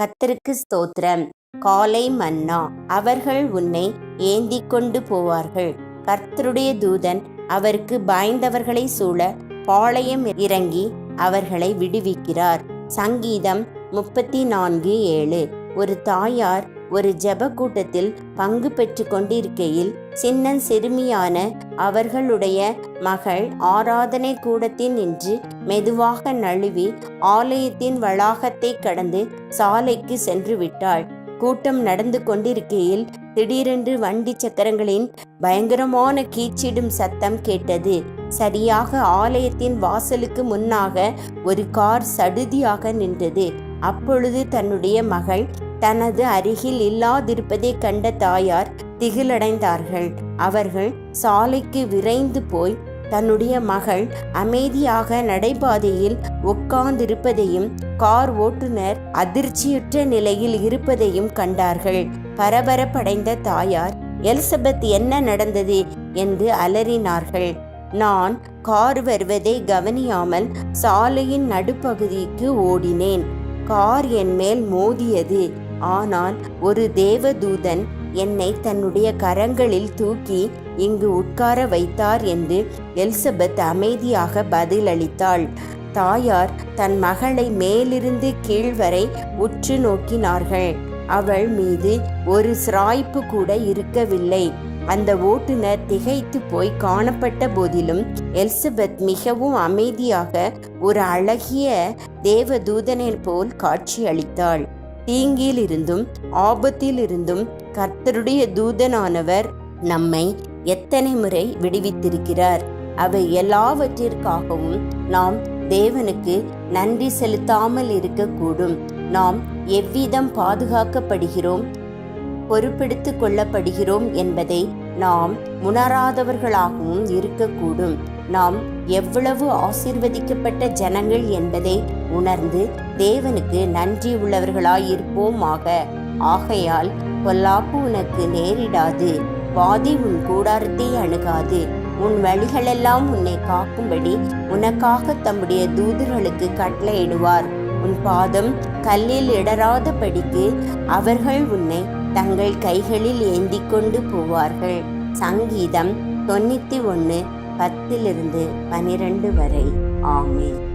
கர்த்தருக்கு ஸ்தோத்திரம். காலை மன்னா அவர்கள் உன்னை ஏந்தி கொண்டு போவார்கள். கர்த்தருடைய தூதன் அவருக்கு பாய்ந்தவர்களை சூழ பாளையம் இறங்கி அவர்களை விடுவிக்கிறார். சங்கீதம் முப்பத்தி நான்கு ஏழு. ஒரு தாயார் ஒரு ஜெப கூட்டத்தில் பங்கு பெற்று கொண்டிருக்கையில் சின்னன் சிறுமியான அவர்களுடைய மகள் ஆராதனை கூடத்தில் நின்று மெதுவாக நழுவி ஆலயத்தின் வளாகத்தை கடந்து சாலைக்கு சென்று விட்டாள். கூட்டம் நடந்து கொண்டிருக்கையில் திடீரென்று வண்டி சக்கரங்களின் பயங்கரமான கீச்சிடும் சத்தம் கேட்டது. சரியாக ஆலயத்தின் வாசலுக்கு முன்னாக ஒரு கார் சடுதியாக நின்றது. அப்பொழுது தன்னுடைய மகள் தனது அருகில் இல்லாதிருப்பதை கண்ட தாயார் திகிலடைந்தார்கள். அவர்கள் சாலைக்கு விரைந்து போய் தன்னுடைய மகள் அமைதியாக நடைபாதையில் உட்கார்ந்திருப்பதையும் கார் ஓட்டுநர் அதிர்ச்சியுற்ற நிலையில் இருப்பதையும் கண்டார்கள். பரபரப்படைந்த தாயார் எலிசபெத் என்ன நடந்தது? என்று அலறினார்கள். நான் கார் வருவதை கவனியாமல் சாலையின் நடுப்பகுதிக்கு ஓடினேன். கார் என் மேல் மோதியது. ஆனால் ஒரு தேவதூதன் என்னை தன்னுடைய கரங்களில் தூக்கி இங்கு உட்கார வைத்தார் என்று எலிசபெத் அமைதியாக பதிலளித்தாள். தாயார் தன் மகளை மேலிருந்து கீழ் வரை உற்று நோக்கினார்கள். அவள் மீது ஒரு சிராய்ப்பு கூட இருக்கவில்லை. அந்த ஓட்டுநர் திகைத்து போய் காணப்பட்ட போதிலும் எலிசபெத் மிகவும் அமைதியாக ஒரு அழகிய தேவதூதனை போல் காட்சியளித்தாள். தீங்கிலிருந்தும் ஆபத்திலிருந்தும் கர்த்தருடைய தூதனானவர் நம்மை எத்தனை முறை விடுவித்திருக்கிறார்? அவை எல்லாவற்றிற்காகவும் நாம் தேவனுக்கு நன்றி செலுத்தாமல் இருக்கக்கூடும். நாம் எவ்விதம் பாதுகாக்கப்படுகிறோம்? பொறுப்பெடுத்து கொள்ளப்படுகிறோம் என்பதை நாம் உணராதவர்களாகவும் இருக்கக்கூடும். நாம் எவ்வளவு ஆசிர்வதிக்கப்பட்ட ஜனங்கள் என்பதை உணர்ந்து தேவனுக்கு நன்றி உள்ளவர்களாயிருப்போமாக. ஆகையால் பொல்லாப்பு உனக்கு நேரிடாது. வாதி உன் கூடாரத்தை அணுகாது. உன் வழிகளெல்லாம் உன்னை காக்கும்படி உனக்காக தம்முடைய தூதர்களுக்கு கட்டளையிடுவார். உன் பாதம் கல்லில் இடராதபடிக்கு அவர்கள் உன்னை தங்கள் கைகளில் ஏந்தி கொண்டு போவார்கள். சங்கீதம் தொண்ணூத்தி ஒன்று பத்திலிருந்து பனிரெண்டு வரை. ஆமே